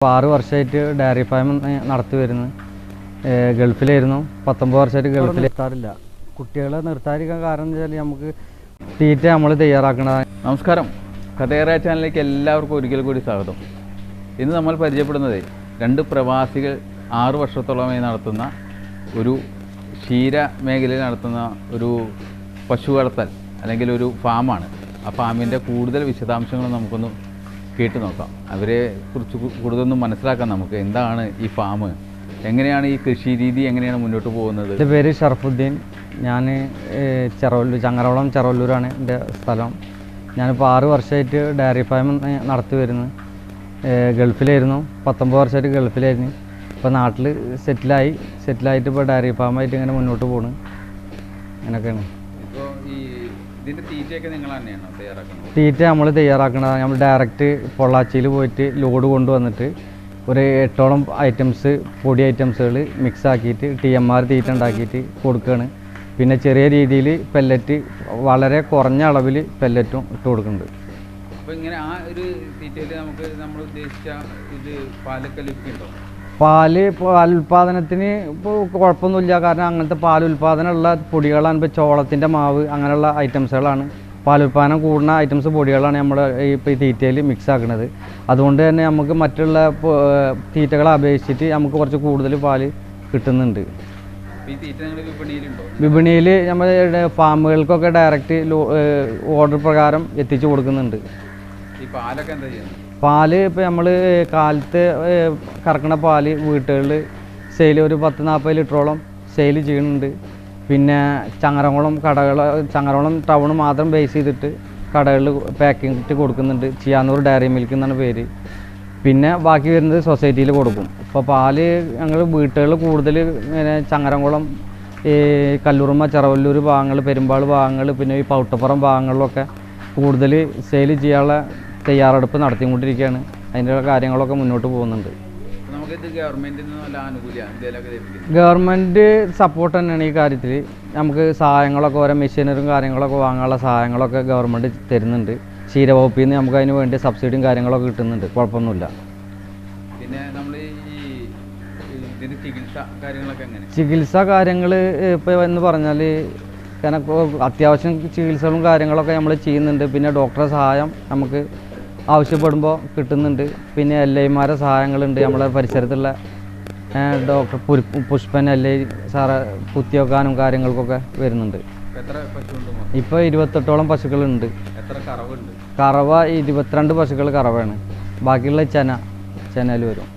ഇപ്പോൾ ആറ് വർഷമായിട്ട് ഡയറി ഫാം നടത്തി വരുന്നത് ഗൾഫിലായിരുന്നു. പത്തൊമ്പത് വർഷമായിട്ട് ഗൾഫിൽ എത്താറില്ല കുട്ടികളെ നിർത്താതിരിക്കാൻ കാരണം വെച്ചാൽ നമുക്ക് തീറ്റ നമ്മൾ തയ്യാറാക്കണതാണ് നമസ്കാരം. കഥേറ ചാനലിലേക്ക് എല്ലാവർക്കും ഒരിക്കൽ കൂടി സ്വാഗതം. ഇന്ന് നമ്മൾ പരിചയപ്പെടുന്നത് രണ്ട് പ്രവാസികൾ ആറ് വർഷത്തോളമായി നടത്തുന്ന ഒരു ക്ഷീര മേഖലയിൽ നടത്തുന്ന ഒരു പശു വളർത്തൽ അല്ലെങ്കിൽ ഒരു ഫാമാണ്. ആ ഫാമിന്റെ കൂടുതൽ വിശദാംശങ്ങൾ നമുക്കൊന്ന് കേട്ട് നോക്കാം. അവരെ കുറിച്ച് കൂടുതലൊന്നും മനസ്സിലാക്കാം നമുക്ക്. എന്താണ് ഈ ഫാം? എങ്ങനെയാണ് ഈ കൃഷി രീതി എങ്ങനെയാണ് മുന്നോട്ട് പോകുന്നത്? എന്റെ പേര് ഷറഫുദ്ദീൻ ഞാൻ ചെറവല്ലൂർ ചങ്ങരവളം ചെറവല്ലൂരാണ് എന്റെ സ്ഥലം. ഞാനിപ്പോൾ ആറ് വർഷമായിട്ട് ഡയറി ഫാം നടത്തി വരുന്നു ഗൾഫിലായിരുന്നു. പത്തൊമ്പത് വർഷമായിട്ട് ഗൾഫിലായിരുന്നു. ഇപ്പോൾ നാട്ടിൽ സെറ്റിലായി. സെറ്റിലായിട്ട് ഇപ്പോൾ ഡയറി ഫാമായിട്ട് ഇങ്ങനെ മുന്നോട്ട് പോകുന്നു അങ്ങനെയൊക്കെയാണ് ഇപ്പോൾ ഈ ഇതിന്റെ തീറ്റയൊക്കെ നിങ്ങൾ തന്നെയാണോ തയ്യാറാക്കുന്നത്? തീറ്റ നമ്മൾ തയ്യാറാക്കുന്നത് നമ്മൾ ഡയറക്റ്റ് പൊള്ളാച്ചിയിൽ പോയിട്ട് ലോഡ് കൊണ്ടുവന്നിട്ട് ഒരു എട്ടോളം ഐറ്റംസ് പൊടി ഐറ്റംസുകൾ മിക്സ് ആക്കിയിട്ട് ടി എം ആർ തീറ്റ ഉണ്ടാക്കിയിട്ട് കൊടുക്കുകയാണ് പിന്നെ ചെറിയ രീതിയിൽ പെല്ലറ്റ് വളരെ കുറഞ്ഞ അളവിൽ പെല്ലറ്റും ഇട്ട് കൊടുക്കുന്നുണ്ട്. അപ്പോൾ ഇങ്ങനെ ആ ഒരു തീറ്റയിൽ നമുക്ക് നമ്മൾ ഉദ്ദേശിച്ച ഇത് പാലൊക്കെ പാൽ പാൽ ഉൽപ്പാദനത്തിന് ഇപ്പോൾ കുഴപ്പമൊന്നുമില്ല. കാരണം അങ്ങനത്തെ പാൽ ഉൽപ്പാദനമുള്ള പൊടികളാണ് ഇപ്പോൾ ചോളത്തിന്റെ മാവ് അങ്ങനെയുള്ള ഐറ്റംസുകളാണ് പാൽ ഉൽപ്പാദനം കൂടുന്ന ഐറ്റംസ് പൊടികളാണ് നമ്മൾ ഈ ഇപ്പോൾ ഈ തീറ്റയിൽ മിക്സ് ആക്കുന്നത് അതുകൊണ്ട് തന്നെ നമുക്ക് മറ്റുള്ള തീറ്റകളെ അപേക്ഷിച്ചിട്ട് നമുക്ക് കുറച്ച് കൂടുതൽ പാൽ കിട്ടുന്നുണ്ട്. വിപണിയിൽ നമ്മൾ ഫാമുകൾക്കൊക്കെ ഡയറക്റ്റ് ഓർഡർ പ്രകാരം എത്തിച്ചു കൊടുക്കുന്നുണ്ട്. പാൽ ഇപ്പം നമ്മൾ കാലത്ത് കറക്കണ പാൽ വീട്ടുകളിൽ സെയിൽ ഒരു പത്ത് നാൽപ്പത് ലിറ്ററോളം സെയിൽ ചെയ്യുന്നുണ്ട് പിന്നെ ചങ്ങരംകുളം കടകൾ ചങ്ങരംകുളം ടൗൺ മാത്രം ബേസ് ചെയ്തിട്ട് കടകളിൽ പാക്കിംഗ് ഇട്ട് കൊടുക്കുന്നുണ്ട്. ചിയാന്നൂർ ഡയറി മിൽക്ക് എന്നാണ് പേര്. പിന്നെ ബാക്കി വരുന്നത് സൊസൈറ്റിയിൽ കൊടുക്കും. ഇപ്പോൾ പാൽ ഞങ്ങൾ വീട്ടുകളിൽ കൂടുതൽ ഇങ്ങനെ ചങ്ങരംകുളം ഈ കല്ലൂർമ ചെറവല്ലൂർ ഭാഗങ്ങൾ പെരുമ്പാൾ ഭാഗങ്ങൾ പിന്നെ ഈ പൗട്ടപ്പുറം ഭാഗങ്ങളിലൊക്കെ കൂടുതൽ സെയിൽ ചെയ്യാനുള്ള തയ്യാറെടുപ്പ് നടത്തിക്കൊണ്ടിരിക്കുകയാണ്. അതിന്റെ കാര്യങ്ങളൊക്കെ മുന്നോട്ട് പോകുന്നുണ്ട്. ഗവൺമെന്റ് സപ്പോർട്ട് തന്നെയാണ് ഈ കാര്യത്തിൽ നമുക്ക് സഹായങ്ങളൊക്കെ ഓരോ മെഷീനറും കാര്യങ്ങളൊക്കെ വാങ്ങാനുള്ള സഹായങ്ങളൊക്കെ ഗവൺമെന്റ് തരുന്നുണ്ട്. ക്ഷീരവകുപ്പിൽ നിന്ന് നമുക്ക് അതിന് വേണ്ടി സബ്സിഡിയും കാര്യങ്ങളൊക്കെ കിട്ടുന്നുണ്ട്. കുഴപ്പമൊന്നുമില്ല. പിന്നെ നമ്മൾ ചികിത്സ കാര്യങ്ങളൊക്കെ എങ്ങനെ? ചികിത്സ കാര്യങ്ങൾ ഇപ്പോൾ എന്ന് പറഞ്ഞാൽ കാരണം അത്യാവശ്യം ചികിത്സകളും കാര്യങ്ങളൊക്കെ നമ്മൾ ചെയ്യുന്നുണ്ട്. പിന്നെ ഡോക്ടറെ സഹായം നമുക്ക് ആവശ്യപ്പെടുമ്പോൾ കിട്ടുന്നുണ്ട്. പിന്നെ എൽ ഐമാരെ സഹായങ്ങളുണ്ട്. നമ്മളെ പരിസരത്തുള്ള doctor Pushpan L I sir കുത്തിവെക്കാനും കാര്യങ്ങൾക്കൊക്കെ വരുന്നുണ്ട്. ഇപ്പോൾ? ഇപ്പോൾ ഇരുപത്തെട്ടോളം പശുക്കളുണ്ട്. കറവ ഇരുപത്തിരണ്ട് പശുക്കൾ കറവയാണ് ബാക്കിയുള്ള ചെന ചെനയിൽ വരും.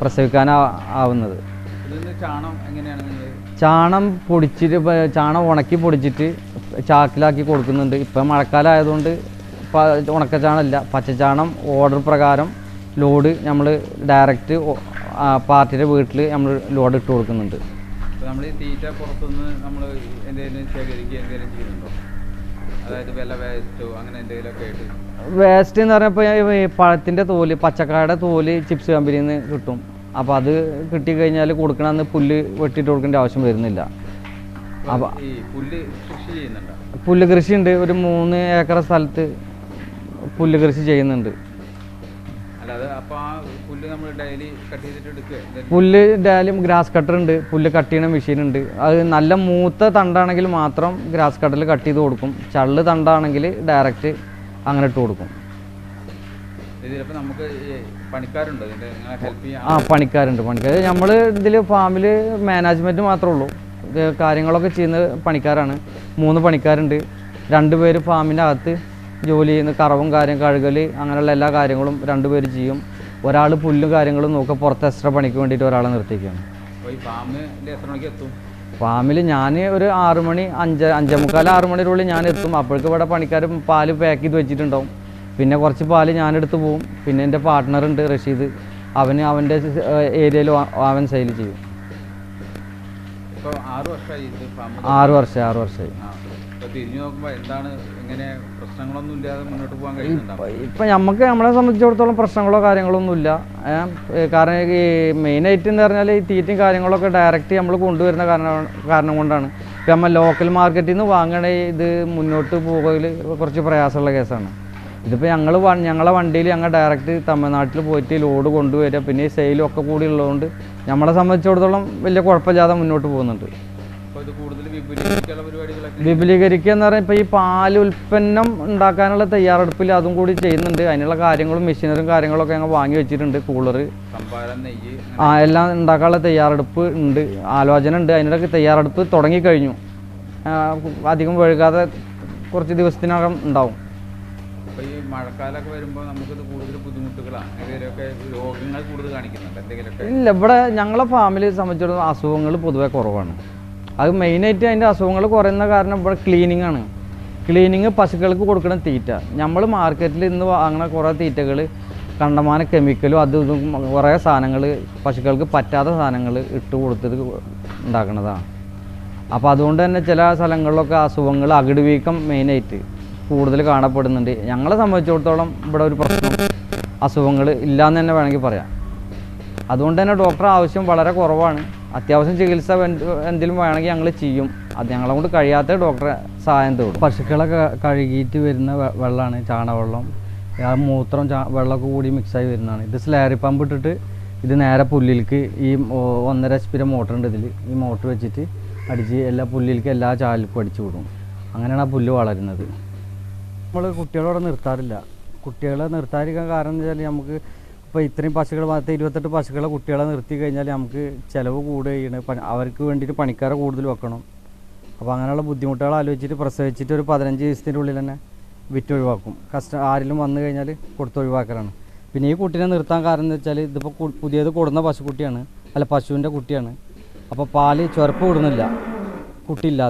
പ്രസവിക്കാൻ ആവുന്നത്. ചാണം പൊടിച്ചിട്ട് ഇപ്പൊ ചാണം ഉണക്കി പൊടിച്ചിട്ട് ചാക്കിലാക്കി കൊടുക്കുന്നുണ്ട്. ഇപ്പം മഴക്കാലം ആയതുകൊണ്ട് ഉണക്കച്ചാണമല്ല പച്ചച്ചാണം ഓർഡർ പ്രകാരം ലോഡ് നമ്മൾ ഡയറക്റ്റ് പാർട്ടിയുടെ വീട്ടിൽ നമ്മൾ ലോഡ് ഇട്ട് കൊടുക്കുന്നുണ്ട്. നമ്മൾ ഈ തീറ്റ പുറത്തുനിന്ന് നമ്മൾ എന്തെങ്കിലും ശേഖരിക്കുക എന്തെങ്കിലും ചെയ്യുന്നുണ്ടോ? അതായത് വില വേസ്റ്റോ അങ്ങനെ എന്തെങ്കിലുമൊക്കെ ആയിട്ട്? വേസ്റ്റ് എന്ന് പറഞ്ഞപ്പോൾ ഈ പഴത്തിന്റെ തോൽ പച്ചക്കായുടെ തോൽ ചിപ്സ് കമ്പനിയിൽ നിന്ന് കിട്ടും. അപ്പോൾ അത് കിട്ടിക്കഴിഞ്ഞാൽ കൊടുക്കണമെന്ന് പുല്ല് വെട്ടിയിട്ട് കൊടുക്കേണ്ട ആവശ്യം വരുന്നില്ല. അപ്പോൾ ഈ പുല്ല് കൃഷി ചെയ്യുന്നുണ്ടോ? പുല്ല് കൃഷി ഉണ്ട് ഒരു മൂന്ന് ഏക്കർ സ്ഥലത്ത് പുല്ല് കൃഷി ചെയ്യുന്നുണ്ട്. പുല്ല് ഡാലും ഗ്രാസ് കട്ടർ ഉണ്ട്. പുല്ല് കട്ട് ചെയ്യണ മെഷീൻ ഉണ്ട്. അത് നല്ല മൂത്ത തണ്ടാണെങ്കിൽ മാത്രം ഗ്രാസ് കട്ടറിൽ കട്ട് ചെയ്ത് കൊടുക്കും. ചള്ള് തണ്ടാണെങ്കിൽ ഡയറക്റ്റ് അങ്ങനെ ഇട്ട് കൊടുക്കും. ആ പണിക്കാരുണ്ട് പണിക്കാർ നമ്മൾ ഇതിൽ ഫാമിൽ മാനേജ്മെന്റ് മാത്രമേ ഉള്ളൂ. കാര്യങ്ങളൊക്കെ ചെയ്യുന്ന പണിക്കാരാണ്. മൂന്ന് പണിക്കാരുണ്ട്. രണ്ട് പേര് ഫാമിന്റെ അകത്ത് ജോലി ചെയ്യുന്ന കറവും കാര്യം കഴുകൽ അങ്ങനെയുള്ള എല്ലാ കാര്യങ്ങളും രണ്ട് പേര് ചെയ്യും. ഒരാൾ പുല്ലും കാര്യങ്ങളും നോക്കുക പുറത്ത് എക്സ്ട്രാ പണിക്ക് വേണ്ടിയിട്ട് ഒരാളെ നിർത്തിക്കുകയാണ്. ഫാമിൽ ഞാൻ ഒരു ആറു മണി അഞ്ച് അഞ്ചേ മുക്കാൽ ആറു മണിയുള്ളിൽ ഞാൻ എത്തും. അപ്പോഴേക്കും ഇവിടെ പണിക്കാർ പാൽ പാക്ക് ചെയ്ത് വെച്ചിട്ടുണ്ടാവും. പിന്നെ കുറച്ച് പാൽ ഞാനെടുത്ത് പോവും. പിന്നെ എന്റെ പാർട്ട്ണറുണ്ട് റഷീദ്. അവന് അവന്റെ ഏരിയയിൽ അവൻ സെയിൽ ചെയ്യും. ഇപ്പോൾ ആറ് വർഷമായി ആറ് വർഷം ആറ് വർഷമായി തിരിഞ്ഞു നോക്കുമ്പോൾ എന്താണ് ഇങ്ങനെ പ്രശ്നങ്ങളൊന്നും ഇല്ലാതെ മുന്നോട്ട് പോകാൻ കഴിയുന്നുണ്ടോ? ഇപ്പം നമുക്ക് നമ്മളെ സംബന്ധിച്ചിടത്തോളം പ്രശ്നങ്ങളോ കാര്യങ്ങളോ ഒന്നുമില്ല ഏ, ഏ, കാരണം ഈ മെയിൻ മെയിനായിട്ട് എന്ന് പറഞ്ഞാൽ ഈ തീറ്റയും കാര്യങ്ങളൊക്കെ ഡയറക്റ്റ് നമ്മൾ കൊണ്ടുവരുന്ന കാരണം കാരണം കൊണ്ടാണ്. ഇപ്പം നമ്മൾ ലോക്കൽ മാർക്കറ്റിൽ നിന്ന് വാങ്ങണ ഇത് മുന്നോട്ട് പോകൽ കുറച്ച് പ്രയാസമുള്ള കേസാണ്. ഇതിപ്പോൾ ഞങ്ങൾ ഞങ്ങളെ വണ്ടിയിൽ ഞങ്ങൾ ഡയറക്റ്റ് തമിഴ്നാട്ടിൽ പോയിട്ട് ലോഡ് കൊണ്ടുവരിക പിന്നെ ഈ സെയിലും ഒക്കെ കൂടി ഉള്ളതുകൊണ്ട് നമ്മളെ സംബന്ധിച്ചിടത്തോളം വലിയ കുഴപ്പമില്ലാതെ മുന്നോട്ട് പോകുന്നുണ്ട്. അപ്പോൾ ഇത് കൂടുതൽ വിപുലീകരിക്കാനുള്ള വിപുലീകരിക്കുക എന്ന് പറയുമ്പോൾ ഇപ്പോൾ ഈ പാൽ ഉൽപ്പന്നം ഉണ്ടാക്കാനുള്ള തയ്യാറെടുപ്പിൽ അതും കൂടി ചെയ്യുന്നുണ്ട്. അതിനുള്ള കാര്യങ്ങളും മെഷീനറും കാര്യങ്ങളൊക്കെ ഞങ്ങൾ വാങ്ങി വെച്ചിട്ടുണ്ട്. കൂളർ ആ എല്ലാം ഉണ്ടാക്കാനുള്ള തയ്യാറെടുപ്പ് ഉണ്ട്. ആലോചന ഉണ്ട്. അതിന്റെ തയ്യാറെടുപ്പ് തുടങ്ങിക്കഴിഞ്ഞു. അധികം വഴുകാതെ കുറച്ച് ദിവസത്തിനകം ഉണ്ടാവും. അപ്പോൾ ഈ മഴക്കാലമൊക്കെ വരുമ്പോൾ നമുക്കിത് കൂടുതൽ ബുദ്ധിമുട്ടുകളാണ്. എന്തെങ്കിലുമൊക്കെ രോഗങ്ങൾ കൂടുതൽ കാണിക്കുന്നുണ്ട്. എന്തെങ്കിലുമൊക്കെ ഇല്ല ഇവിടെ ഞങ്ങളെ ഫാമിലി സംബന്ധിച്ചിടത്തോളം അസുഖങ്ങൾ പൊതുവെ കുറവാണ്. അത് മെയിനായിട്ട് അതിന്റെ അസുഖങ്ങൾ കുറയുന്ന കാരണം ഇവിടെ ക്ലീനിങ് ആണ്. ക്ലീനിങ് പശുക്കൾക്ക് കൊടുക്കുന്ന തീറ്റ. നമ്മൾ മാർക്കറ്റിൽ ഇന്ന് വാങ്ങുന്ന കുറേ തീറ്റകൾ കണ്ടമാന കെമിക്കലും അതും ഇതും കുറേ സാധനങ്ങൾ പശുക്കൾക്ക് പറ്റാത്ത സാധനങ്ങൾ ഇട്ട് കൊടുത്തിട്ട് ഉണ്ടാക്കുന്നതാണ് അപ്പോൾ അതുകൊണ്ട് തന്നെ ചില സ്ഥലങ്ങളിലൊക്കെ അസുഖങ്ങൾ അകിട് വീക്കം മെയിനായിട്ട് കൂടുതൽ കാണപ്പെടുന്നുണ്ട്. ഞങ്ങളെ സംബന്ധിച്ചിടത്തോളം ഇവിടെ ഒരു പ്രശ്നം അസുഖങ്ങൾ ഇല്ലയെന്ന് തന്നെ വേണമെങ്കിൽ പറയാം. അതുകൊണ്ട് തന്നെ ഡോക്ടർ ആവശ്യം വളരെ കുറവാണ്. അത്യാവശ്യം ചികിത്സ എന്തെങ്കിലും വേണമെങ്കിൽ ഞങ്ങൾ ചെയ്യും. അത് ഞങ്ങളെ കൊണ്ട് കഴിയാത്ത ഡോക്ടറെ സഹായം തേടും. പശുക്കളൊക്കെ കഴുകിയിട്ട് വരുന്ന വെള്ളമാണ് ചാണകവെള്ളം. ആ മൂത്രം ചാ വെള്ളമൊക്കെ കൂടി മിക്സായി വരുന്നതാണ്. ഇത് സ്ലാരി പമ്പ് ഇട്ടിട്ട് ഇത് നേരെ പുല്ലിലേക്ക് ഈ ഒന്നര എച്ച് മോട്ടർ ഉണ്ട് ഇതിൽ ഈ മോട്ടർ വെച്ചിട്ട് അടിച്ച് എല്ലാ പുല്ലിലേക്ക് എല്ലാ ചാലിൽക്കും അടിച്ചു വിടും. അങ്ങനെയാണ് ആ പുല്ല് വളരുന്നത്. നമ്മൾ കുട്ടികളോടെ നിർത്താറില്ല. കുട്ടികളെ നിർത്താതിരിക്കാൻ കാരണം എന്ന് വെച്ചാൽ നമുക്ക് ഇപ്പോൾ ഇത്രയും പശുക്കൾ മാത്രം ഇരുപത്തെട്ട് പശുക്കളെ കുട്ടികളെ നിർത്തി കഴിഞ്ഞാൽ നമുക്ക് ചിലവ് കൂടുകയാണ്. അവർക്ക് വേണ്ടിയിട്ട് പണിക്കാരെ കൂടുതൽ വെക്കണം. അപ്പോൾ അങ്ങനെയുള്ള ബുദ്ധിമുട്ടുകൾ ആലോചിച്ചിട്ട് പ്രസവിച്ചിട്ട് ഒരു പതിനഞ്ച് ദിവസത്തിന്റെ ഉള്ളിൽ തന്നെ വിറ്റ് ഒഴിവാക്കും. കസ്റ്റ ആരിലും വന്നു കഴിഞ്ഞാൽ കൊടുത്ത് ഒഴിവാക്കലാണ്. പിന്നെ ഈ കുട്ടീനെ നിർത്താൻ കാരണം എന്ന് വെച്ചാൽ ഇതിപ്പോൾ പുതിയത് കൊടുന്ന പശുക്കുട്ടിയാണ്. അല്ല പശുവിന്റെ കുട്ടിയാണ്. അപ്പോൾ പാൽ ചുരപ്പ് വിടുന്നില്ല കുട്ടിയില്ല